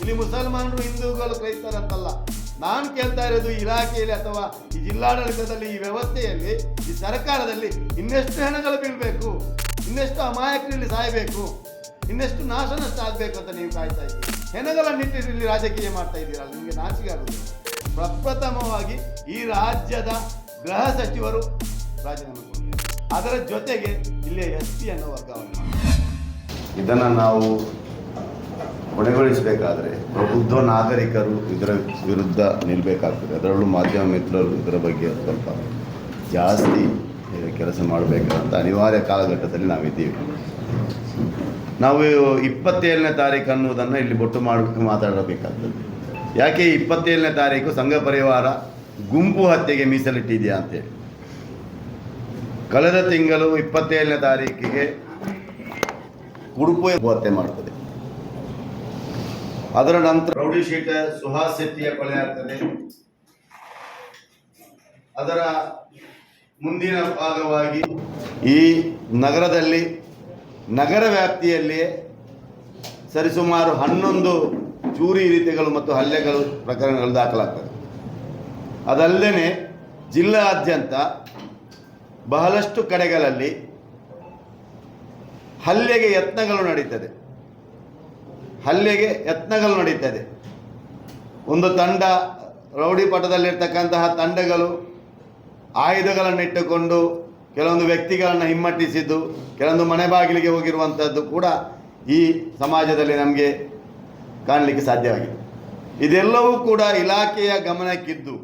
ಇಲ್ಲಿ ಮುಸಲ್ಮಾನರು ಹಿಂದೂಗಳು ಕ್ರೈಸ್ತರಂತಲ್ಲ. ನಾನು ಕೇಳ್ತಾ ಇರೋದು ಇಲಾಖೆಯಲ್ಲಿ ಅಥವಾ ಈ ಜಿಲ್ಲಾಡಳಿತದಲ್ಲಿ ಈ ವ್ಯವಸ್ಥೆಯಲ್ಲಿ, ಈ ಸರ್ಕಾರದಲ್ಲಿ ಇನ್ನೆಷ್ಟು ಹೆಣಗಳು ಬೀಳ್ಬೇಕು, ಇನ್ನೆಷ್ಟು ಅಮಾಯಕರಲ್ಲಿ ಸಾಯಬೇಕು, ಇನ್ನೆಷ್ಟು ನಾಶ ನಷ್ಟ ಆಗಬೇಕು ಅಂತ ನೀವು ಕಾಯ್ತಾ ಇದ್ದೀರಿ. ಹೆಣಗಳ ಇಲ್ಲಿ ರಾಜಕೀಯ ಮಾಡ್ತಾ ಇದ್ದೀರಲ್ಲ ನಿಮಗೆ ನಾಚಿಕೆ ಆಗುತ್ತೆ ಪ್ರಪ್ರಥಮವಾಗಿ ಈ ರಾಜ್ಯದ ಗೃಹ ಸಚಿವರು ರಾಜೀನಾಮೆ ಕೊಟ್ಟಿದ್ದಾರೆ. ಅದರ ಜೊತೆಗೆ ಇಲ್ಲಿಯ ಎಸ್ ಅನ್ನೋ ವರ್ಗಾವಣೆ. ಇದನ್ನು ನಾವು ಕೊನೆಗೊಳಿಸಬೇಕಾದ್ರೆ ಪ್ರಬುದ್ಧ ನಾಗರಿಕರು ಇದರ ವಿರುದ್ಧ ನಿಲ್ಲಬೇಕಾಗ್ತದೆ ಅದರಲ್ಲೂ ಮಾಧ್ಯಮ ಮಿತ್ರರು ಇದರ ಬಗ್ಗೆ ಸ್ವಲ್ಪ ಜಾಸ್ತಿ ಕೆಲಸ ಮಾಡಬೇಕಾದಂಥ ಅನಿವಾರ್ಯ ಕಾಲಘಟ್ಟದಲ್ಲಿ ನಾವಿದ್ದೀವಿ. ನಾವು ಇಪ್ಪತ್ತೇಳನೇ ತಾರೀಕು ಅನ್ನೋದನ್ನು ಇಲ್ಲಿ ಬೊಟ್ಟು ಮಾಡಿ, ಮಾತಾಡಬೇಕಾಗ್ತದೆ. ಯಾಕೆ ಇಪ್ಪತ್ತೇಳನೇ ತಾರೀಕು ಸಂಘ ಪರಿವಾರ ಗುಂಪು ಹತ್ಯೆಗೆ ಮೀಸಲಿಟ್ಟಿದೆಯಾ ಅಂತೇಳಿ. ಕಳೆದ ತಿಂಗಳು ಇಪ್ಪತ್ತೇಳನೇ ತಾರೀಕಿಗೆ ಉಡುಪು ಹತ್ಯೆ ಮಾಡ್ತದೆ. ಅದರ ನಂತರ ರೌಡಿ ಶೀಟರ್ ಸುಹಾಸ್ ಶೆಟ್ಟಿಯ ಕೊಲೆ ಆಗ್ತದೆ. ಅದರ ಮುಂದಿನ ಭಾಗವಾಗಿ ಈ ನಗರದಲ್ಲಿ, ನಗರ ವ್ಯಾಪ್ತಿಯಲ್ಲಿ ಸರಿಸುಮಾರು ಹನ್ನೊಂದು ಚೂರಿ ರೀತಿಗಳು ಮತ್ತು ಹಲ್ಲೆಗಳು ಪ್ರಕರಣಗಳು ದಾಖಲಾಗ್ತದೆ. ಅದಲ್ಲದೆ ಜಿಲ್ಲಾದ್ಯಂತ ಬಹಳಷ್ಟು ಕಡೆಗಳಲ್ಲಿ ಹಲ್ಲೆಗೆ ಯತ್ನಗಳು ನಡೀತದೆ. ಹಲ್ಲೆಗೆ ಯತ್ನಗಳು ನಡೀತದೆ ಒಂದು ತಂಡ ರೌಡಿ ಪಟದಲ್ಲಿರ್ತಕ್ಕಂತಹ ತಂಡಗಳು ಆಯುಧಗಳನ್ನು ಇಟ್ಟುಕೊಂಡು ಕೆಲವೊಂದು ವ್ಯಕ್ತಿಗಳನ್ನು ಹಿಮ್ಮಟ್ಟಿಸಿದ್ದು, ಕೆಲವೊಂದು ಮನೆ ಬಾಗಿಲಿಗೆ ಹೋಗಿರುವಂಥದ್ದು ಕೂಡ ಈ ಸಮಾಜದಲ್ಲಿ ನಮಗೆ ಕಾಣಲಿಕ್ಕೆ ಸಾಧ್ಯವಾಗಿದೆ. ಇದೆಲ್ಲವೂ ಕೂಡ ಇಲಾಖೆಯ ಗಮನಕ್ಕಿದ್ದು.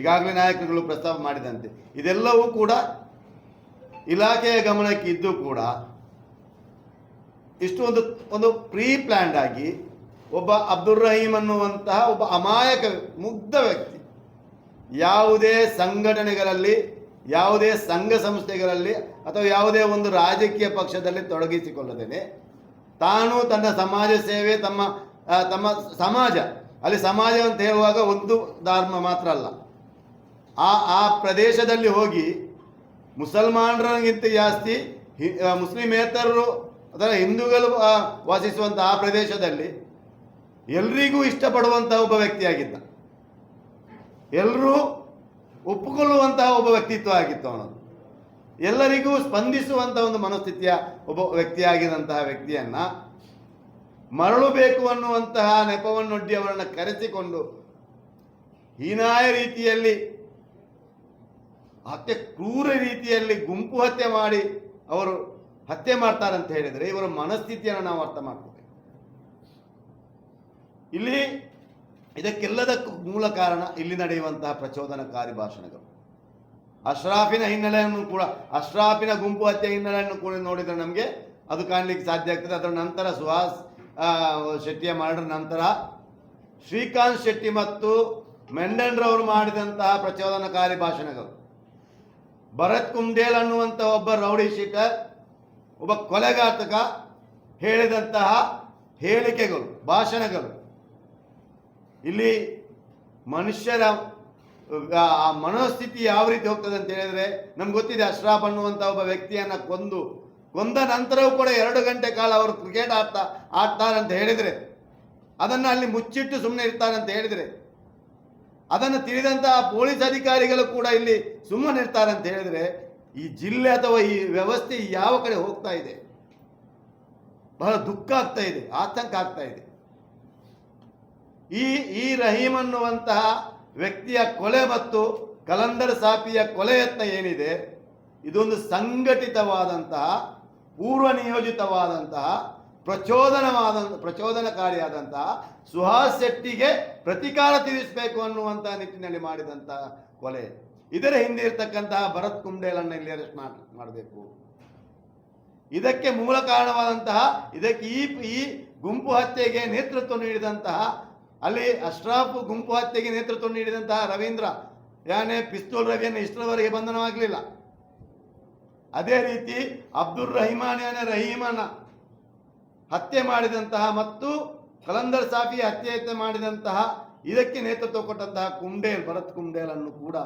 ಈಗಾಗಲೇ ನಾಯಕರುಗಳು ಪ್ರಸ್ತಾಪ ಮಾಡಿದಂತೆ. ಇದೆಲ್ಲವೂ ಕೂಡ ಇಲಾಖೆಯ ಗಮನಕ್ಕಿದ್ದು ಕೂಡ ಇಷ್ಟು ಒಂದು ಒಂದು ಪ್ರೀ ಪ್ಲ್ಯಾಂಡ್ ಆಗಿ ಒಬ್ಬ ಅಬ್ದುಲ್ ರಹೀಮ್ ಅನ್ನುವಂತಹ ಒಬ್ಬ ಅಮಾಯಕ ಮುಗ್ಧ ವ್ಯಕ್ತಿ. ಯಾವುದೇ ಸಂಘಟನೆಗಳಲ್ಲಿ, ಯಾವುದೇ ಸಂಘ ಸಂಸ್ಥೆಗಳಲ್ಲಿ ಅಥವಾ ಯಾವುದೇ ಒಂದು ರಾಜಕೀಯ ಪಕ್ಷದಲ್ಲಿ ತೊಡಗಿಸಿಕೊಳ್ಳದೇನೆ. ತಾನು ತನ್ನ ಸಮಾಜ ಸೇವೆ, ತಮ್ಮ ತಮ್ಮ ಸಮಾಜ, ಅಲ್ಲಿ ಸಮಾಜ ಅಂತ ಹೇಳುವಾಗ ಒಂದು ಧರ್ಮ ಮಾತ್ರ ಅಲ್ಲ. ಆ ಆ ಪ್ರದೇಶದಲ್ಲಿ ಹೋಗಿ ಮುಸಲ್ಮಾನರಿಗಿಂತ ಜಾಸ್ತಿ ಮುಸ್ಲಿಮೇತರರು ಅಥವಾ ಹಿಂದೂಗಳು ವಾಸಿಸುವಂಥ ಆ ಪ್ರದೇಶದಲ್ಲಿ ಎಲ್ರಿಗೂ ಇಷ್ಟಪಡುವಂತಹ ಒಬ್ಬ ವ್ಯಕ್ತಿಯಾಗಿದ್ದ. ಎಲ್ಲರೂ ಒಪ್ಪಿಕೊಳ್ಳುವಂತಹ ಒಬ್ಬ ವ್ಯಕ್ತಿತ್ವ ಆಗಿತ್ತು ಅವನದು ಎಲ್ಲರಿಗೂ ಸ್ಪಂದಿಸುವಂತಹ ಒಂದು ಮನಸ್ಥಿತಿಯ ಒಬ್ಬ ವ್ಯಕ್ತಿಯಾಗಿದ್ದಂತಹ ವ್ಯಕ್ತಿಯನ್ನ ಮರಳು ಬೇಕು ಅನ್ನುವಂತಹ ನೆಪವನ್ನೊಡ್ಡಿ ಅವರನ್ನು ಕರೆಸಿಕೊಂಡು ಹೀನಾಯ ರೀತಿಯಲ್ಲಿ ಅತ್ಯ ಕ್ರೂರ ರೀತಿಯಲ್ಲಿ ಗುಂಪು ಹತ್ಯೆ ಮಾಡಿ ಅವರು ಹತ್ಯೆ ಮಾಡ್ತಾರಂತ ಹೇಳಿದರೆ ಇವರ ಮನಸ್ಥಿತಿಯನ್ನು ನಾವು ಅರ್ಥ ಮಾಡ್ಕೋಬೇಕು. ಇಲ್ಲಿ ಇದಕ್ಕೆಲ್ಲದಕ್ಕೂ ಮೂಲ ಕಾರಣ ಇಲ್ಲಿ ನಡೆಯುವಂತಹ ಪ್ರಚೋದನಕಾರಿ ಭಾಷಣಗಳು. ಅಶ್ರಾಫಿನ ಹಿನ್ನೆಲೆಯನ್ನು ಕೂಡ, ಅಶ್ರಾಫಿನ ಗುಂಪು ಹತ್ಯೆ ಹಿನ್ನೆಲೆಯನ್ನು ಕೂಡ ನೋಡಿದರೆ ನಮಗೆ ಅದು ಕಾಣಲಿಕ್ಕೆ ಸಾಧ್ಯ ಆಗ್ತದೆ. ಅದರ ನಂತರ ಸುಹಾಸ್ ಶೆಟ್ಟಿಯ ಮರಣ ನಂತರ ಶ್ರೀಕಾಂತ್ ಶೆಟ್ಟಿ ಮತ್ತು ಮೆಂಡನ್ರವರು ಮಾಡಿದಂತಹ ಪ್ರಚೋದನಕಾರಿ ಭಾಷಣಗಳು. ಭರತ್ ಕುಂಡೇಲ್ ಅನ್ನುವಂಥ ಒಬ್ಬ ರೌಡಿ ಶೀಟರ್ ಒಬ್ಬ ಕೊಲೆಘಾತಕ ಹೇಳಿದಂತಹ ಹೇಳಿಕೆಗಳು, ಭಾಷಣಗಳು. ಇಲ್ಲಿ ಮನುಷ್ಯರ, ಆ ಆ ಮನೋಸ್ಥಿತಿ ಯಾವ ರೀತಿ ಹೋಗ್ತದೆ ಅಂತ ಹೇಳಿದ್ರೆ ನಮ್ಗೆ ಗೊತ್ತಿದೆ ಅಶ್ರಾಫ್ ಅನ್ನುವಂಥ ಒಬ್ಬ ವ್ಯಕ್ತಿಯನ್ನ ಕೊಂದು, ಕೊಂದ ನಂತರವೂ ಕೂಡ ಎರಡು ಗಂಟೆ ಕಾಲ ಅವರು ಕ್ರಿಕೆಟ್ ಆಡ್ತಾ, ಆಡ್ತಾರೆ ಅಂತ ಹೇಳಿದರೆ, ಅದನ್ನು ಅಲ್ಲಿ ಮುಚ್ಚಿಟ್ಟು ಸುಮ್ಮನೆ ಇರ್ತಾರೆ ಅಂತ ಹೇಳಿದರೆ, ಅದನ್ನು ತಿಳಿದಂತಹ ಪೊಲೀಸ್ ಅಧಿಕಾರಿಗಳು ಕೂಡ ಇಲ್ಲಿ ಸುಮ್ಮನೆ ಇರ್ತಾರೆ ಅಂತ ಹೇಳಿದ್ರೆ ಈ ಜಿಲ್ಲೆ ಅಥವಾ ಈ ವ್ಯವಸ್ಥೆ ಯಾವ ಕಡೆ ಹೋಗ್ತಾ ಇದೆ? ಬಹಳ ದುಃಖ ಆಗ್ತಾ ಇದೆ, ಆತಂಕ ಆಗ್ತಾ ಇದೆ. ಈ ಈ ರಹೀಮ್ ಅನ್ನುವಂತಹ ವ್ಯಕ್ತಿಯ ಕೊಲೆ ಮತ್ತು ಕಲಂದರ್ ಸಾಪಿಯ ಕೊಲೆ ಯತ್ನ ಏನಿದೆ? ಇದೊಂದು ಸಂಘಟಿತವಾದಂತಹ ಪೂರ್ವ ನಿಯೋಜಿತವಾದಂತಹ ಪ್ರಚೋದನವಾದ, ಪ್ರಚೋದನಕಾರಿಯಾದಂತಹ ಸುಹಾಸ್ ಶೆಟ್ಟಿಗೆ ಪ್ರತಿಕಾರ ತೀರಿಸಬೇಕು ಅನ್ನುವಂತಹ ನಿಟ್ಟಿನಲ್ಲಿ ಮಾಡಿದಂತಹ ಕೊಲೆ. ಇದರ ಹಿಂದೆ ಇರತಕ್ಕಂತಹ ಭರತ್ ಕುಂಡೇಲನ್ನು ಇಲ್ಲಿ ಅರೆಸ್ಟ್ ಮಾಡಬೇಕು. ಇದಕ್ಕೆ ಮೂಲ ಕಾರಣವಾದಂತಹ, ಇದಕ್ಕೆ ಈ ಈ ಗುಂಪು ಹತ್ಯೆಗೆ ನೇತೃತ್ವ ನೀಡಿದಂತಹ, ಅಲ್ಲಿ ಅಶ್ರಾಫ್ ಗುಂಪು ಹತ್ಯೆಗೆ ನೇತೃತ್ವ ನೀಡಿದಂತಹ ರವೀಂದ್ರ, ಯಾನೇ ಪಿಸ್ತೂಲ್ ರವಿಯನ್ನು ಇಷ್ಟರವರೆಗೆ ಬಂಧನವಾಗಲಿಲ್ಲ ಅದೇ ರೀತಿ ಅಬ್ದುಲ್ ರಹಿಮಾನ್ ಯಾನೆ ರಹೀಮನ ಹತ್ಯೆ ಮಾಡಿದಂತಹ ಮತ್ತು ಕಲಂದರ್ ಸಾಫಿ ಹತ್ಯೆ ಮಾಡಿದಂತಹ, ಇದಕ್ಕೆ ನೇತೃತ್ವ ಕೊಟ್ಟಂತಹ ಕುಂಡೇಲ್ ಭರತ್ ಕುಂಡೇಲನ್ನು ಕೂಡ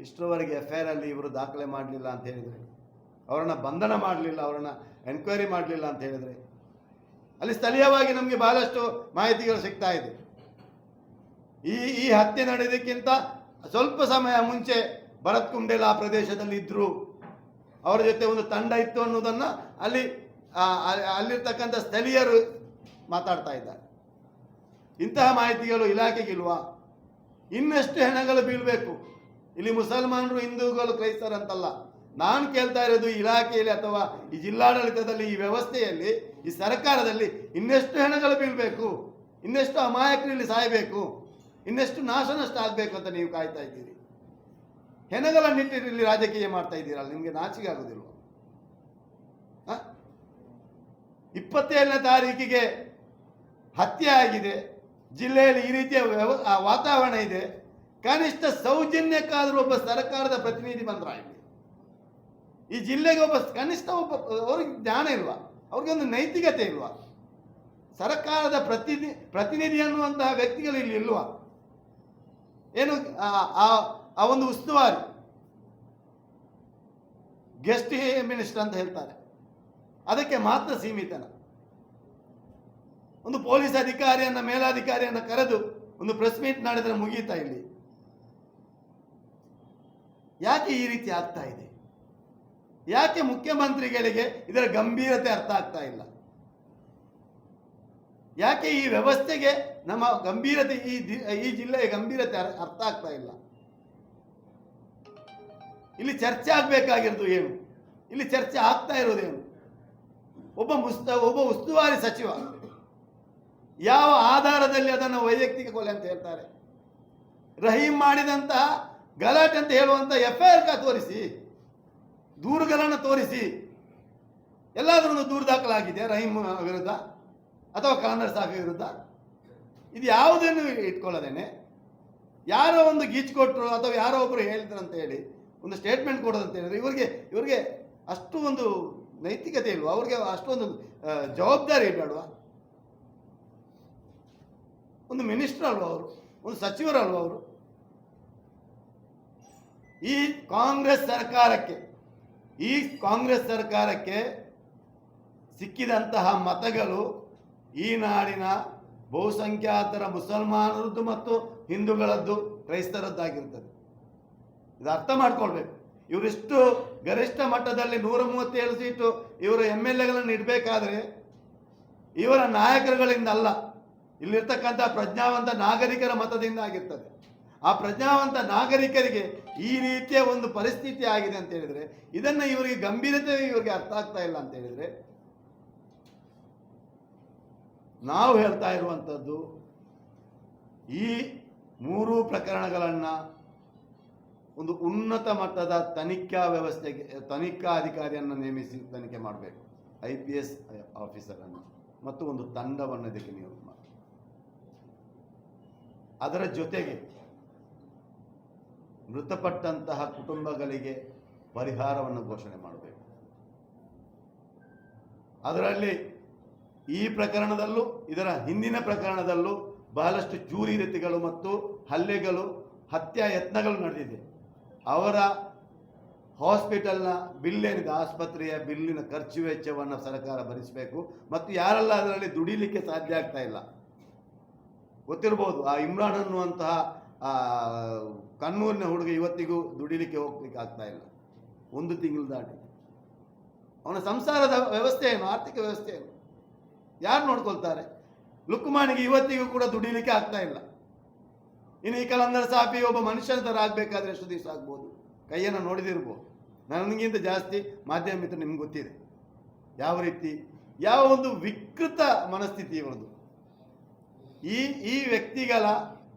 ಇಷ್ಟರವರೆಗೆ ಎಫ್ ಐ ಅಲ್ಲಿ ಇವರು ದಾಖಲೆ ಮಾಡಲಿಲ್ಲ ಅಂತ ಹೇಳಿದರೆ, ಅವರನ್ನು ಬಂಧನ ಮಾಡಲಿಲ್ಲ, ಅವರನ್ನು ಎನ್ಕ್ವೈರಿ ಮಾಡಲಿಲ್ಲ ಅಂತ ಹೇಳಿದರೆ, ಅಲ್ಲಿ ಸ್ಥಳೀಯವಾಗಿ ನಮಗೆ ಬಹಳಷ್ಟು ಮಾಹಿತಿಗಳು ಸಿಗ್ತಾ ಇದೆ. ಈ ಈ ಹತ್ಯೆ ನಡೆಯೋದಕ್ಕಿಂತ ಸ್ವಲ್ಪ ಸಮಯ ಮುಂಚೆ ಭರತ್ ಕುಂಡೇಲ ಆ ಪ್ರದೇಶದಲ್ಲಿ ಇದ್ದರು ಅವರ ಜೊತೆ ಒಂದು ತಂಡ ಇತ್ತು ಅನ್ನೋದನ್ನು ಅಲ್ಲಿ- ಅಲ್ಲಿರ್ತಕ್ಕಂಥ ಸ್ಥಳೀಯರು ಮಾತಾಡ್ತಾ ಇದ್ದಾರೆ. ಇಂತಹ ಮಾಹಿತಿಗಳು ಇಲಾಖೆಗಿಲ್ವಾ ಇನ್ನಷ್ಟು ಹೆಣಗಳು ಬೀಳಬೇಕು? ಇಲ್ಲಿ ಮುಸಲ್ಮಾನರು ಹಿಂದೂಗಳು ಕ್ರೈಸ್ತರಂತಲ್ಲ. ನಾನು ಕೇಳ್ತಾ ಇರೋದು ಇಲಾಖೆಯಲ್ಲಿ ಅಥವಾ ಈ ಜಿಲ್ಲಾಡಳಿತದಲ್ಲಿ ಈ ವ್ಯವಸ್ಥೆಯಲ್ಲಿ, ಈ ಸರ್ಕಾರದಲ್ಲಿ ಇನ್ನೆಷ್ಟು ಹೆಣಗಳು ಬೀಳಬೇಕು, ಇನ್ನೆಷ್ಟು ಅಮಾಯಕರು ಇಲ್ಲಿ ಸಾಯಬೇಕು, ಇನ್ನೆಷ್ಟು ನಾಶ ನಷ್ಟ ಆಗಬೇಕು ಅಂತ ನೀವು ಕಾಯ್ತಾ ಇದ್ದೀರಿ. ಹೆಣಗಳ ನಿಟ್ಟಿನಲ್ಲಿ ರಾಜಕೀಯ ಮಾಡ್ತಾ ಇದ್ದೀರಲ್ಲ, ನಿಮಗೆ ನಾಚಿಕೆ ಆಗೋದಿಲ್ಲ? ಇಪ್ಪತ್ತೇಳನೇ ತಾರೀಕಿಗೆ ಹತ್ಯೆ ಆಗಿದೆ. ಜಿಲ್ಲೆಯಲ್ಲಿ ಈ ರೀತಿಯ ವ್ಯವ ವಾತಾವರಣ ಇದೆ. ಕನಿಷ್ಠ ಸೌಜನ್ಯಕ್ಕಾದರೂ ಒಬ್ಬ ಸರ್ಕಾರದ ಪ್ರತಿನಿಧಿ ಬಂದ್ರ ಇಲ್ಲಿ ಈ ಜಿಲ್ಲೆಗೆ ಒಬ್ಬ ಕನಿಷ್ಠ ಒಬ್ಬ, ಅವ್ರಿಗೆ ಜ್ಞಾನ ಇಲ್ವಾ? ಅವ್ರಿಗೆ ಒಂದು ನೈತಿಕತೆ ಇಲ್ವಾ? ಸರ್ಕಾರದ ಪ್ರತಿನಿಧಿ ಪ್ರತಿನಿಧಿ ಅನ್ನುವಂತಹ ವ್ಯಕ್ತಿಗಳು ಇಲ್ಲಿ ಇಲ್ವಾ? ಏನು, ಆ- ಒಂದು ಉಸ್ತುವಾರಿ. ಗೆಸ್ಟ್ ಮಿನಿಸ್ಟರ್ ಅಂತ ಹೇಳ್ತಾರೆ. ಅದಕ್ಕೆ ಮಾತ್ರ ಸೀಮಿತನ. ಒಂದು ಪೊಲೀಸ್ ಅಧಿಕಾರಿಯನ್ನ, ಮೇಲಾಧಿಕಾರಿಯನ್ನ ಕರೆದು ಒಂದು ಪ್ರೆಸ್ ಮೀಟ್ ಮಾಡಿದರೆ ಮುಗೀತಾ ಇಲ್ಲಿ. ಯಾಕೆ ಈ ರೀತಿ ಆಗ್ತಾ ಇದೆ? ಯಾಕೆ ಮುಖ್ಯಮಂತ್ರಿಗಳಿಗೆ ಇದರ ಗಂಭೀರತೆ ಅರ್ಥ ಆಗ್ತಾ ಇಲ್ಲ? ಯಾಕೆ ಈ ವ್ಯವಸ್ಥೆಗೆ ನಮ್ಮ ಗಂಭೀರತೆ, ಈ ಈ ಜಿಲ್ಲೆಯ ಗಂಭೀರತೆ ಅರ್ಥ ಆಗ್ತಾ ಇಲ್ಲ? ಇಲ್ಲಿ ಚರ್ಚೆ ಆಗ್ಬೇಕಾಗಿರೋದು ಏನು? ಇಲ್ಲಿ ಚರ್ಚೆ ಆಗ್ತಾ ಇರೋದೇನು ಒಬ್ಬ ಮುಸ್ತ ಒಬ್ಬ ಉಸ್ತುವಾರಿ ಸಚಿವ ಯಾವ ಆಧಾರದಲ್ಲಿ ಅದನ್ನು ವೈಯಕ್ತಿಕ ಕೊಲೆ ಅಂತ ಹೇಳ್ತಾರೆ? ರಹೀಂ ಮಾಡಿದಂತಹ ಗಲಾಟೆ ಅಂತ ಹೇಳುವಂತ ಎಫ್ ಐ ಆರ್ ತೋರಿಸಿ, ದೂರುಗಳನ್ನು ತೋರಿಸಿ ಎಲ್ಲಾದರೂ ದೂರು ದಾಖಲಾಗಿದೆ, ರಹೀಮ್ ವಿರುದ್ಧ ಅಥವಾ ಕಾಂಗ್ರೆಸ್ ಸಾಫಿ ವಿರುದ್ಧ. ಇದು ಯಾವುದನ್ನು ಇಟ್ಕೊಳ್ಳದೇನೆ? ಯಾರೋ ಒಂದು ಗೀಚ್ ಕೊಟ್ಟರು ಅಥವಾ ಯಾರೋ ಒಬ್ಬರು ಹೇಳಿದ್ರು ಅಂತ ಹೇಳಿ, ಒಂದು ಸ್ಟೇಟ್ಮೆಂಟ್ ಕೊಡೋದು ಅಂತ ಹೇಳಿದ್ರೆ ಇವರಿಗೆ ಇವರಿಗೆ ಅಷ್ಟು ಒಂದು ನೈತಿಕತೆ ಇಲ್ವಾ? ಅವ್ರಿಗೆ ಅಷ್ಟೊಂದು ಜವಾಬ್ದಾರಿ ಬೇಡವಾ ಒಂದು ಮಿನಿಸ್ಟರ್ ಅಲ್ವಾ ಅವರು? ಒಂದು ಸಚಿವರಲ್ವ ಅವರು? ಈ ಕಾಂಗ್ರೆಸ್ ಸರ್ಕಾರಕ್ಕೆ, ಈ ಕಾಂಗ್ರೆಸ್ ಸರ್ಕಾರಕ್ಕೆ ಸಿಕ್ಕಿದಂತಹ ಮತಗಳು ಈ ನಾಡಿನ ಬಹುಸಂಖ್ಯಾತರ ಮುಸಲ್ಮಾನರದ್ದು ಮತ್ತು ಹಿಂದೂಗಳದ್ದು ಕ್ರೈಸ್ತರದ್ದಾಗಿರ್ತದೆ. ಇದು ಅರ್ಥ ಮಾಡ್ಕೊಳ್ಬೇಕು. ಇವರಿಷ್ಟು ಗರಿಷ್ಠ ಮಟ್ಟದಲ್ಲಿ ನೂರ ಮೂವತ್ತೇಳು ಸೀಟು ಇವರು ಎಂ ಎಲ್ ಎಗಳನ್ನು ಇಡಬೇಕಾದ್ರೆ ಇವರ ನಾಯಕರುಗಳಿಂದ ಅಲ್ಲ, ಇಲ್ಲಿರ್ತಕ್ಕಂಥ ಪ್ರಜ್ಞಾವಂತ ನಾಗರಿಕರ ಮತದಿಂದ ಆಗಿರ್ತದೆ. ಆ ಪ್ರಜ್ಞಾವಂತ ನಾಗರಿಕರಿಗೆ ಈ ರೀತಿಯ ಒಂದು ಪರಿಸ್ಥಿತಿ ಆಗಿದೆ ಅಂತ ಹೇಳಿದ್ರೆ, ಇದನ್ನ ಇವರಿಗೆ ಗಂಭೀರತೆ ಇವರಿಗೆ ಅರ್ಥ ಆಗ್ತಾ ಇಲ್ಲ ಅಂತ ಹೇಳಿದ್ರೆ, ನಾವು ಹೇಳ್ತಾ ಇರುವಂಥದ್ದು ಈ ಮೂರು ಪ್ರಕರಣಗಳನ್ನ ಒಂದು ಉನ್ನತ ಮಟ್ಟದ ತನಿಖಾ ವ್ಯವಸ್ಥೆಗೆ, ತನಿಖಾ ಅಧಿಕಾರಿಯನ್ನು ನೇಮಿಸಿ ತನಿಖೆ ಮಾಡಬೇಕು. ಐ ಪಿ ಎಸ್ ಆಫೀಸರನ್ನು ಮತ್ತು ಒಂದು ತಂಡವನ್ನು ಇದಕ್ಕೆ ನಿಯೋಗ ಮಾಡಿ ಅದರ ಜೊತೆಗೆ ಮೃತಪಟ್ಟಂತಹ ಕುಟುಂಬಗಳಿಗೆ ಪರಿಹಾರವನ್ನು ಘೋಷಣೆ ಮಾಡಬೇಕು. ಅದರಲ್ಲಿ ಈ ಪ್ರಕರಣದಲ್ಲೂ, ಇದರ ಹಿಂದಿನ ಪ್ರಕರಣದಲ್ಲೂ ಬಹಳಷ್ಟು ಚೂರಿ ರೀತಿಗಳು ಮತ್ತು ಹಲ್ಲೆಗಳು, ಹತ್ಯಾ ಯತ್ನಗಳು ನಡೆದಿದೆ. ಅವರ ಹಾಸ್ಪಿಟಲ್ನ ಬಿಲ್ ಏನಿದೆ ಆಸ್ಪತ್ರೆಯ ಬಿಲ್ಲಿನ ಖರ್ಚು ವೆಚ್ಚವನ್ನು ಸರ್ಕಾರ ಭರಿಸಬೇಕು ಮತ್ತು ಯಾರೆಲ್ಲ ಅದರಲ್ಲಿ ದುಡಿಲಿಕ್ಕೆ ಸಾಧ್ಯ ಆಗ್ತಾ ಇಲ್ಲ. ಗೊತ್ತಿರ್ಬೋದು, ಆ ಇಮ್ರಾನ್ ಅನ್ನುವಂತಹ ಕಣ್ಣೂರಿನ ಹುಡುಗ ಇವತ್ತಿಗೂ ದುಡಿಲಿಕ್ಕೆ ಹೋಗ್ಲಿಕ್ಕೆ ಆಗ್ತಾ ಇಲ್ಲ. ಒಂದು ತಿಂಗಳು ದಾಟಿ. ಅವನ ಸಂಸಾರದ ವ್ಯವಸ್ಥೆ ಏನು? ಆರ್ಥಿಕ ವ್ಯವಸ್ಥೆ ಏನು? ಯಾರು ನೋಡ್ಕೊಳ್ತಾರೆ? ಲುಕ್ಮಾನಿಗೆ ಇವತ್ತಿಗೂ ಕೂಡ ದುಡಿಲಿಕ್ಕೆ ಆಗ್ತಾ ಇಲ್ಲ. ಇನ್ನು ಈ ಕಲಂದರ ಸಾಪಿ ಒಬ್ಬ ಮನುಷ್ಯನ ಥರ ಆಗಬೇಕಾದ್ರೆ ಎಷ್ಟು ದಿವಸ ಆಗ್ಬೋದು? ಕೈಯನ್ನು ನೋಡಿದಿರ್ಬೋದು. ನನಗಿಂತ ಜಾಸ್ತಿ ಮಾಧ್ಯಮ ಮಿತ್ರ ನಿಮ್ಗೆ ಗೊತ್ತಿದೆ. ಯಾವ ರೀತಿ? ಯಾವ ಒಂದು ವಿಕೃತ ಮನಸ್ಥಿತಿ ಇವರದು ಈ ಈ ವ್ಯಕ್ತಿಗಳ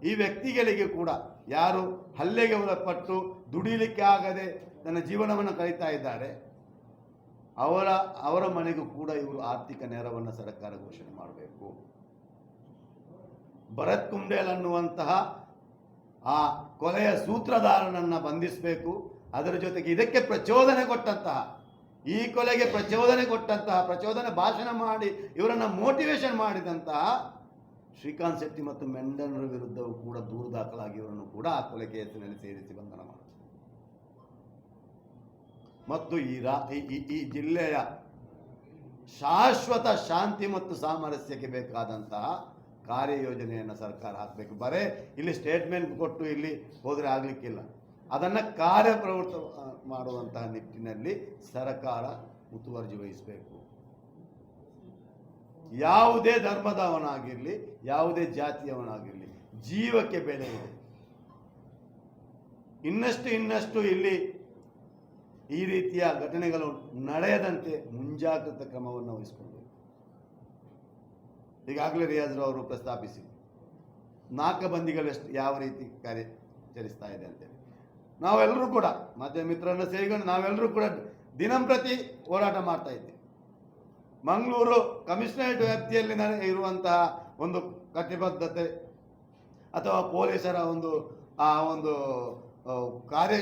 ಈ ವ್ಯಕ್ತಿಗಳಿಗೆ ಕೂಡ ಯಾರು ಹಲ್ಲೆಗೆ ಒಳಪಟ್ಟು ದುಡಿಲಿಕ್ಕೆ ಆಗದೆ ತನ್ನ ಜೀವನವನ್ನು ಕಳೀತಾ ಇದ್ದಾರೆ, ಅವರ ಅವರ ಮನೆಗೂ ಕೂಡ ಇವರು ಆರ್ಥಿಕ ನೆರವನ್ನು ಸರ್ಕಾರ ಘೋಷಣೆ ಮಾಡಬೇಕು. ಭರತ್ ಕುಂಡೇಲ್ ಅನ್ನುವಂತಹ ಆ ಕೊಲೆಯ ಸೂತ್ರಧಾರನನ್ನು ಬಂಧಿಸಬೇಕು. ಅದರ ಜೊತೆಗೆ ಇದಕ್ಕೆ ಪ್ರಚೋದನೆ ಕೊಟ್ಟಂತಹ, ಈ ಕೊಲೆಗೆ ಪ್ರಚೋದನೆ ಕೊಟ್ಟಂತಹ, ಪ್ರಚೋದನೆ ಭಾಷಣ ಮಾಡಿ ಇವರನ್ನು ಮೋಟಿವೇಶನ್ ಮಾಡಿದಂತಹ ಶ್ರೀಕಾಂತ್ ಶೆಟ್ಟಿ ಮತ್ತು ಮೆಂಡನರ ವಿರುದ್ಧವೂ ಕೂಡ ದೂರು ದಾಖಲಾಗಿ ಇವರನ್ನು ಕೂಡ ಆ ಕೊಲೆ ಕೇಸಿನಲ್ಲಿ ಸೇರಿಸಿ ಬಂಧನ ಮಾಡಿದೆ ಮತ್ತು ಈ ರಾ, ಈ- ಜಿಲ್ಲೆಯ ಶಾಶ್ವತ ಶಾಂತಿ ಮತ್ತು ಸಾಮರಸ್ಯಕ್ಕೆ ಬೇಕಾದಂತಹ ಕಾರ್ಯಯೋಜನೆಯನ್ನು ಸರ್ಕಾರ ಹಾಕಬೇಕು. ಬರೇ ಇಲ್ಲಿ ಸ್ಟೇಟ್ಮೆಂಟ್ ಕೊಟ್ಟು ಇಲ್ಲಿ ಹೋದರೆ ಆಗಲಿಕ್ಕಿಲ್ಲ. ಅದನ್ನು ಕಾರ್ಯಪ್ರವೃತ್ತ ಮಾಡುವಂತಹ ನಿಟ್ಟಿನಲ್ಲಿ ಸರ್ಕಾರ ಮುತುವರ್ಜಿ ವಹಿಸಬೇಕು. ಯಾವುದೇ ಧರ್ಮದವನಾಗಿರಲಿ, ಯಾವುದೇ ಜಾತಿಯವನಾಗಿರಲಿ, ಜೀವಕ್ಕೆ ಬೆಲೆ ಇದೆ. ಇನ್ನಷ್ಟು ಇನ್ನಷ್ಟು ಇಲ್ಲಿ ಈ ರೀತಿಯ ಘಟನೆಗಳು ನಡೆಯದಂತೆ ಮುಂಜಾಗ್ರತಾ ಕ್ರಮವನ್ನು ವಹಿಸಿಕೊಳ್ಬೇಕು. ಈಗಾಗಲೇ ಅವರು ಪ್ರಸ್ತಾಪಿಸಿ, ನಾಲ್ಕು ಎಷ್ಟು ಯಾವ ರೀತಿ ಕಾರ್ಯಾಚರಿಸ್ತಾ ಇದೆ ಅಂತೇಳಿ ನಾವೆಲ್ಲರೂ ಕೂಡ, ಮತ್ತೆ ಮಿತ್ರರನ್ನು ಸೇರಿಕೊಂಡು ನಾವೆಲ್ಲರೂ ಕೂಡ ದಿನಂಪ್ರತಿ ಹೋರಾಟ ಮಾಡ್ತಾ ಇದ್ದೇವೆ. ಮಂಗಳೂರು ಕಮಿಷನರೇಟ್ ವ್ಯಾಪ್ತಿಯಲ್ಲಿ ಇರುವಂತಹ ಒಂದು ಕಟಿಬದ್ಧತೆ ಅಥವಾ ಪೊಲೀಸರ ಒಂದು, ಆ ಒಂದು ಕಾರ್ಯ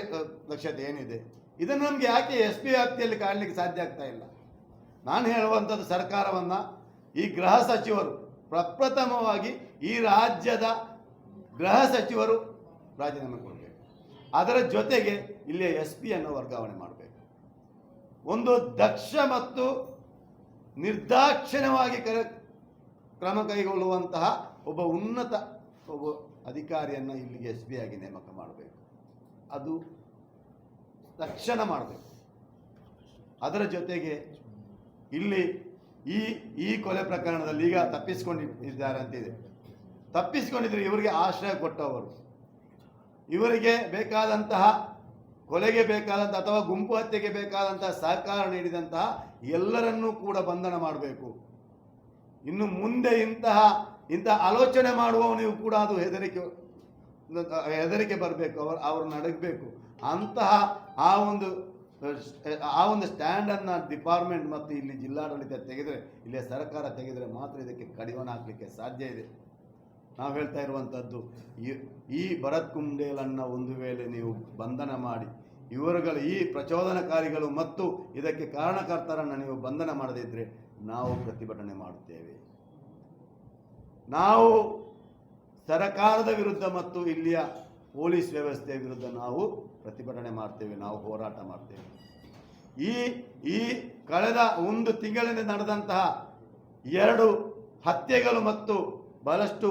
ದಕ್ಷತೆ ಏನಿದೆ, ಇದನ್ನು ನಮಗೆ ಯಾಕೆ ಎಸ್ ಪಿ ವ್ಯಾಪ್ತಿಯಲ್ಲಿ ಕಾಣಲಿಕ್ಕೆ ಸಾಧ್ಯ ಆಗ್ತಾ ಇಲ್ಲ? ನಾನು ಹೇಳುವಂಥದ್ದು ಸರ್ಕಾರವನ್ನು ಈ ಗೃಹ ಸಚಿವರು, ಪ್ರಪ್ರಥಮವಾಗಿ ಈ ರಾಜ್ಯದ ಗೃಹ ಸಚಿವರು ರಾಜೀನಾಮೆ ಕೊಡಬೇಕು. ಅದರ ಜೊತೆಗೆ ಇಲ್ಲಿಯ ಎಸ್ ಪಿಯನ್ನು ವರ್ಗಾವಣೆ ಮಾಡಬೇಕು. ಒಂದು ದಕ್ಷ ಮತ್ತು ನಿರ್ದಾಕ್ಷಿಣ್ಯವಾಗಿ ಕರೆ, ಕ್ರಮ ಕೈಗೊಳ್ಳುವಂತಹ ಒಬ್ಬ ಉನ್ನತ ಒಬ್ಬ ಅಧಿಕಾರಿಯನ್ನು ಇಲ್ಲಿಗೆ ಎಸ್ ಬಿ ಆಗಿ ನೇಮಕ ಮಾಡಬೇಕು. ಅದು ತಕ್ಷಣ ಮಾಡಬೇಕು. ಅದರ ಜೊತೆಗೆ ಇಲ್ಲಿ ಈ ಈ ಕೊಲೆ ಪ್ರಕರಣದಲ್ಲಿ ಈಗ ತಪ್ಪಿಸಿಕೊಂಡಿದ್ದಾರೆ ಅಂತಿದೆ ತಪ್ಪಿಸಿಕೊಂಡಿದ್ರೆ ಇವರಿಗೆ ಆಶ್ರಯ ಕೊಟ್ಟವರು. ಇವರಿಗೆ ಬೇಕಾದಂತಹ ಕೊಲೆಗೆ ಬೇಕಾದಂಥ ಅಥವಾ ಗುಂಪು ಹತ್ಯೆಗೆ ಬೇಕಾದಂಥ ಸಹಕಾರ ನೀಡಿದಂತಹ ಎಲ್ಲರನ್ನೂ ಕೂಡ ಬಂಧನ ಮಾಡಬೇಕು. ಇನ್ನು ಮುಂದೆ ಇಂತಹ ಇಂತಹ ಆಲೋಚನೆ ಮಾಡುವವನಿಗೂ ಕೂಡ ಅದು ಹೆದರಿಕೆ ಹೆದರಿಕೆ ಬರಬೇಕು, ಅವರು ಅವ್ರನ್ನ ಅಡಗಬೇಕು ಅಂತಹ ಆ ಒಂದು ಆ ಒಂದು ಸ್ಟ್ಯಾಂಡನ್ನು ಡಿಪಾರ್ಟ್ಮೆಂಟ್ ಮತ್ತು ಇಲ್ಲಿ ಜಿಲ್ಲಾಡಳಿತ ತೆಗೆದರೆ, ಇಲ್ಲಿ ಸರ್ಕಾರ ತೆಗೆದರೆ ಮಾತ್ರ ಇದಕ್ಕೆ ಕಡಿವಾಣ ಹಾಕಲಿಕ್ಕೆ ಸಾಧ್ಯ ಇದೆ. ನಾವು ಹೇಳ್ತಾ ಇರುವಂಥದ್ದು ಈ- ಈ ಭರತ್ ಕುಂಡೇಲನ್ನು ಒಂದು ವೇಳೆ ನೀವು ಬಂಧನ ಮಾಡಿ ಇವರುಗಳು ಈ ಪ್ರಚೋದನಕಾರಿಗಳು ಮತ್ತು ಇದಕ್ಕೆ ಕಾರಣಕರ್ತರನ್ನು ನೀವು ಬಂಧನ ಮಾಡದಿದ್ದರೆ ನಾವು ಪ್ರತಿಭಟನೆ ಮಾಡುತ್ತೇವೆ. ನಾವು ಸರಕಾರದ ವಿರುದ್ಧ ಮತ್ತು ಇಲ್ಲಿಯ ಪೊಲೀಸ್ ವ್ಯವಸ್ಥೆಯ ವಿರುದ್ಧ ನಾವು ಪ್ರತಿಭಟನೆ ಮಾಡ್ತೇವೆ, ನಾವು ಹೋರಾಟ ಮಾಡ್ತೇವೆ. ಈ ಈ ಕಳೆದ ಒಂದು ತಿಂಗಳಿಂದ ನಡೆದಂತಹ ಎರಡು ಹತ್ಯೆಗಳು ಮತ್ತು ಬಹಳಷ್ಟು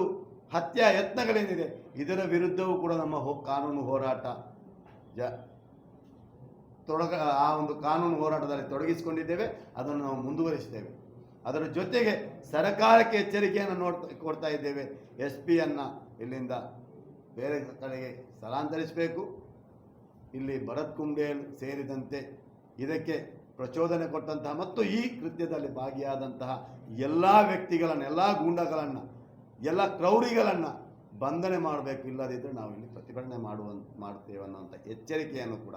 ಹತ್ಯಾ ಯತ್ನಗಳೇನಿದೆ ಇದರ ವಿರುದ್ಧವೂ ಕೂಡ ನಮ್ಮ ಕಾನೂನು ಹೋರಾಟ ಜ ತೊಡಗ, ಆ ಒಂದು ಕಾನೂನು ಹೋರಾಟದಲ್ಲಿ ತೊಡಗಿಸಿಕೊಂಡಿದ್ದೇವೆ, ಅದನ್ನು ನಾವು ಮುಂದುವರಿಸ್ತೇವೆ ಅದರ ಜೊತೆಗೆ ಸರ್ಕಾರಕ್ಕೆ ಎಚ್ಚರಿಕೆಯನ್ನು ನೋಡ್ತಾ, ಕೊಡ್ತಾ ಇದ್ದೇವೆ. ಎಸ್ ಪಿಯನ್ನು ಇಲ್ಲಿಂದ ಬೇರೆ ಕಡೆಗೆ ಸ್ಥಳಾಂತರಿಸಬೇಕು. ಇಲ್ಲಿ ಭರತ್ ಕುಂಬೇಲ್ ಸೇರಿದಂತೆ ಇದಕ್ಕೆ ಪ್ರಚೋದನೆ ಕೊಟ್ಟಂತಹ ಮತ್ತು ಈ ಕೃತ್ಯದಲ್ಲಿ ಭಾಗಿಯಾದಂತಹ ಎಲ್ಲ ವ್ಯಕ್ತಿಗಳನ್ನು, ಎಲ್ಲ ಗೂಂಡಗಳನ್ನು, ಎಲ್ಲ ಕ್ರೌರಿಗಳನ್ನು ಬಂಧನೆ ಮಾಡಬೇಕು ಇಲ್ಲದಿದ್ದರೆ ನಾವು ಇಲ್ಲಿ ಪ್ರತಿಭಟನೆ ಮಾಡುವ ಮಾಡ್ತೇವೆ ಅನ್ನೋಂಥ ಎಚ್ಚರಿಕೆಯನ್ನು ಕೂಡ